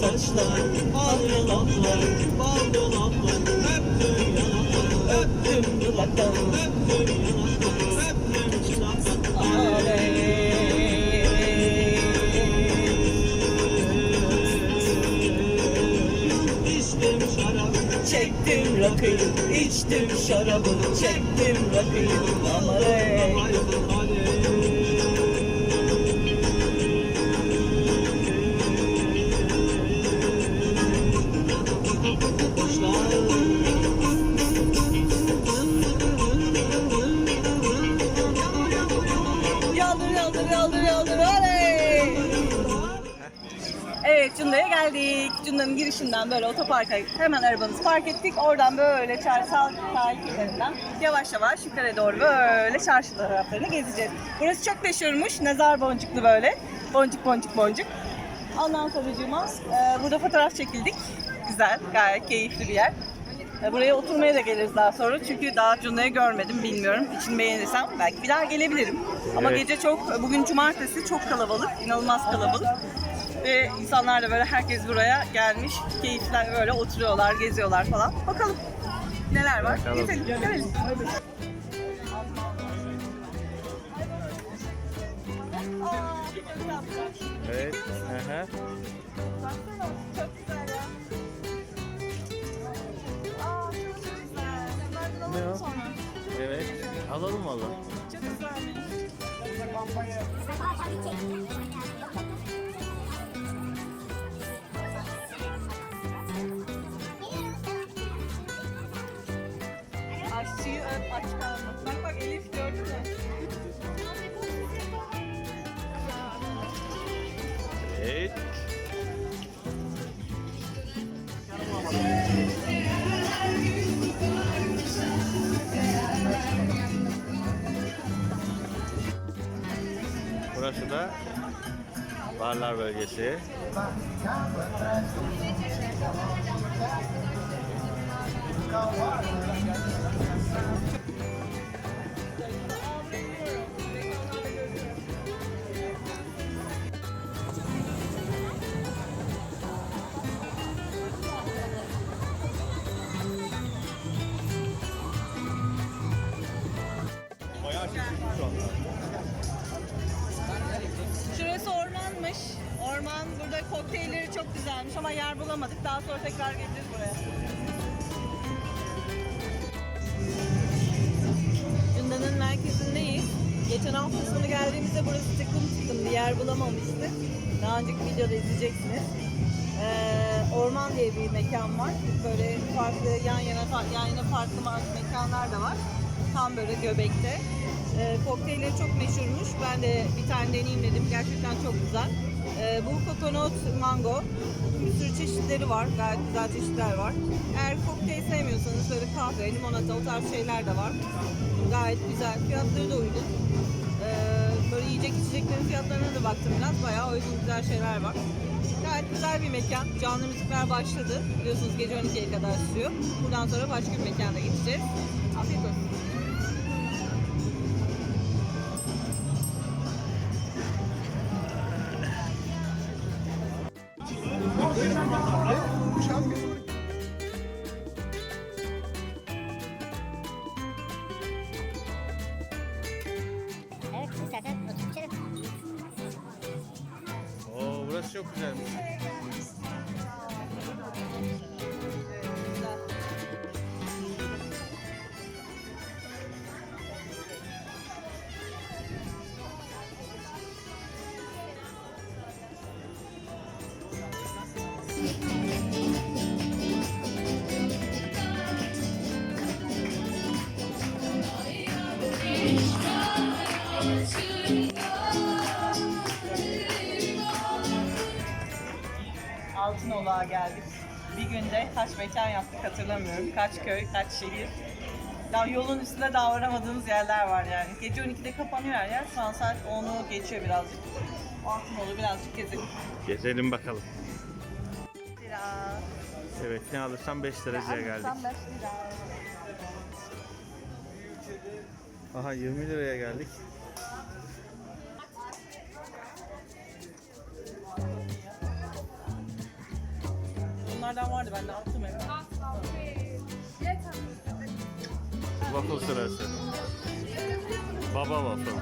saçlar Bal yanaklar Bal yanaklar Öptüm yanaklar Öptüm dudaktan Öptüm yanaklar Öptüm dudaktan İçtim şarabı Çektim rakıyı içtim şarabı Çektim rakıyı. Amarey Cunda'ya geldik. Cunda'nın girişinden böyle otoparka hemen arabamızı park ettik. Oradan böyle çarşısal sahil kenarından yavaş yavaş yukarı doğru böyle çarşı taraflarını gezeceğiz. Burası çok meşhurmuş. Nazar boncuklu böyle. Boncuk boncuk boncuk. Ondan sonra e, burada fotoğraf çekildik. Güzel, gayet keyifli bir yer. E, Buraya oturmaya da geliriz daha sonra. Çünkü daha Cunda'yı görmedim, bilmiyorum. İçini beğenirsem belki bir daha gelebilirim. Ama Evet. gece çok, bugün cumartesi çok kalabalık, inanılmaz kalabalık. Ve insanlar da böyle herkes buraya gelmiş, keyifler böyle oturuyorlar, geziyorlar falan. Bakalım neler var. Bakalım. Gezelim, görelim. Güzel. Evet. Hı hı. Baksana, çok güzel ya. Aa, çok güzel. Bunlardan Ne alalım o? sonra. Evet. Alalım valla. Çok güzelmiş. Aşçıyı öp, aç kalma. Bak bak Elif gördün mü? Evet. Burası da barlar bölgesi. Şurası ormanmış. Orman burada kokteylleri çok güzelmiş ama yer bulamadık. Daha sonra tekrar geleceğiz buraya. Cunda'nın merkezindeyiz. Geçen hafta sonu geldiğimizde burası tıklım tıklım bir yer bulamamıştık. Daha önceki videoda izleyeceksiniz. Ee, orman diye bir mekan var. Böyle farklı yan yana yan yana farklı farklı mekanlar da var. Tam böyle göbekte. Ee, kokteylleri çok meşhurmuş. Ben de bir tane deneyeyim dedim. Gerçekten çok güzel. Ee, bu kokonot mango. Bir sürü çeşitleri var. Gayet güzel çeşitler var. Eğer kokteyl sevmiyorsanız böyle kahve, limonata o tarz şeyler de var. Gayet güzel. Fiyatları da uygun. Ee, böyle yiyecek içeceklerin fiyatlarına da baktım biraz. Bayağı uygun güzel şeyler var. Gayet güzel bir mekan. Canlı müzikler başladı. Biliyorsunuz gece 12'ye kadar sürüyor. Buradan sonra başka bir mekana gideceğiz. Afiyet olsun. Çok güzelmiş. Altınoluk'a geldik. Bir günde kaç mekan yaptık hatırlamıyorum. Kaç köy, kaç şehir. Ya yolun üstünde davranmadığınız yerler var yani. Gece 12'de kapanıyor her yer. Şu an saat 10'u geçiyor birazcık. Altınoluk'u birazcık gezelim. Gezelim bakalım. Lira. Evet ne alırsam 5 dereceye geldik. Alırsan beş lira. Aha 20 liraya geldik. Bunlardan vardı ben de attım hep. Waffle sırası. Baba waffle.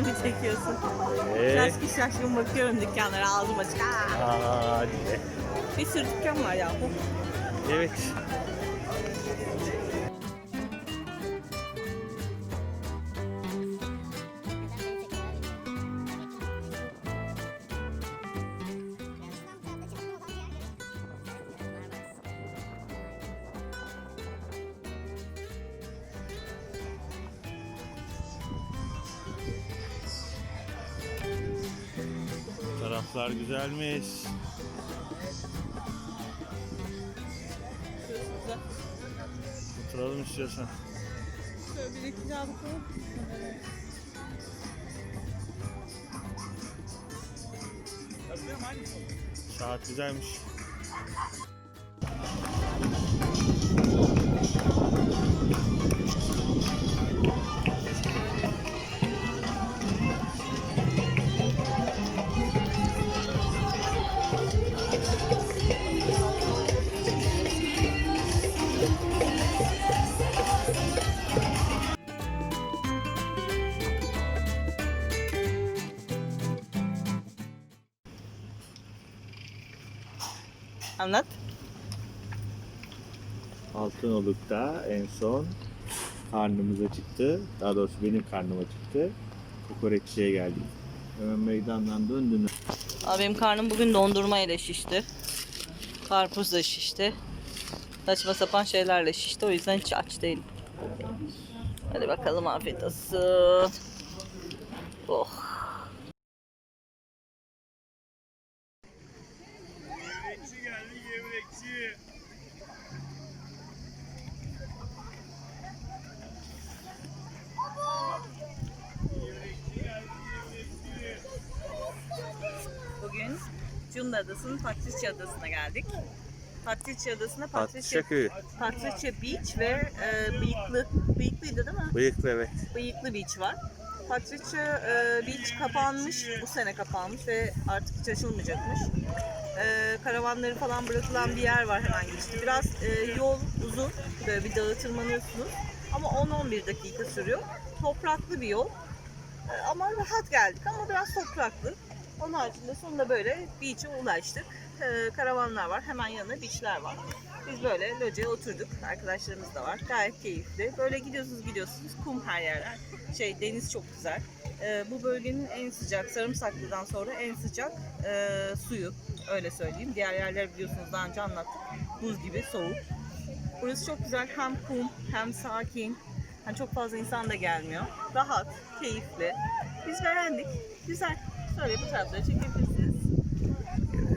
Mi çekiyorsun? Eee? Şaşkın şaşkın bakıyorum dükkanlara ağzım açık. Aa! Diye. Bir sürü dükkan var ya. Evet. Taraflar güzelmiş. Güzel. Oturalım istiyorsan. Şöyle bir iki daha bakalım. Saat güzelmiş. Anlat. Altınoluk'ta en son karnımıza çıktı. Daha doğrusu benim karnıma çıktı. Kokoreççiye geldik. Hemen meydandan döndünüz. Abi benim karnım bugün dondurma ile şişti. Karpuzla şişti. Saçma sapan şeylerle şişti. O yüzden hiç aç değilim. Hadi bakalım afiyet olsun. Oh. Cunda Adası'nın Patricia Adası'na geldik. Patricia Adası'na Patricia, Patricia köyü. Patricia Beach ve e, Bıyıklı, Bıyıklıydı değil mi? Bıyıklı evet. Bıyıklı Beach var. Patricia e, Beach kapanmış, bu sene kapanmış ve artık hiç açılmayacakmış. E, karavanları falan bırakılan bir yer var hemen girişte. Biraz e, yol uzun, böyle bir dağı tırmanıyorsunuz ama 10-11 dakika sürüyor. Topraklı bir yol E, ama rahat geldik ama biraz topraklı. Onun haricinde sonunda böyle beach'e ulaştık. E, karavanlar var, hemen yanında beach'ler var. Biz böyle locaya oturduk. Arkadaşlarımız da var. Gayet keyifli. Böyle gidiyorsunuz gidiyorsunuz. Kum her yerler. Şey deniz çok güzel. Ee, bu bölgenin en sıcak, Sarımsaklı'dan sonra en sıcak e, suyu. Öyle söyleyeyim. Diğer yerler biliyorsunuz daha önce anlattık. Buz gibi soğuk. Burası çok güzel. Hem kum hem sakin. Yani çok fazla insan da gelmiyor. Rahat, keyifli. Biz beğendik. Güzel. Şöyle bu tarafları çekebilirsiniz.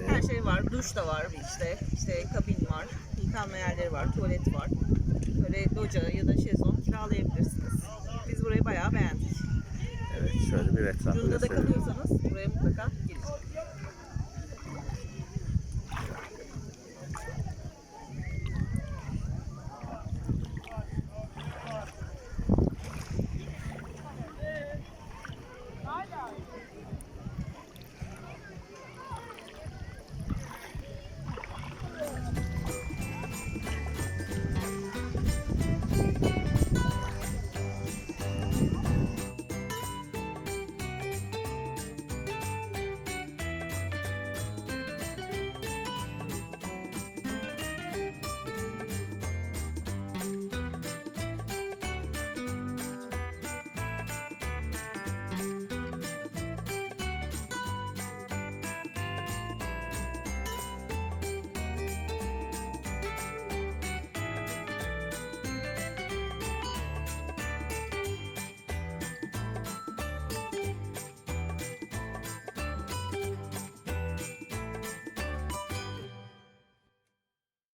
Her şey var. Duş da var işte. İşte kabin var. Yıkanma yerleri var. Tuvalet var. Böyle loca ya da şezlong kiralayabilirsiniz. Biz burayı bayağı beğendik. Evet şöyle bir etrafı gösterelim. kalıyorsanız buraya mutlaka.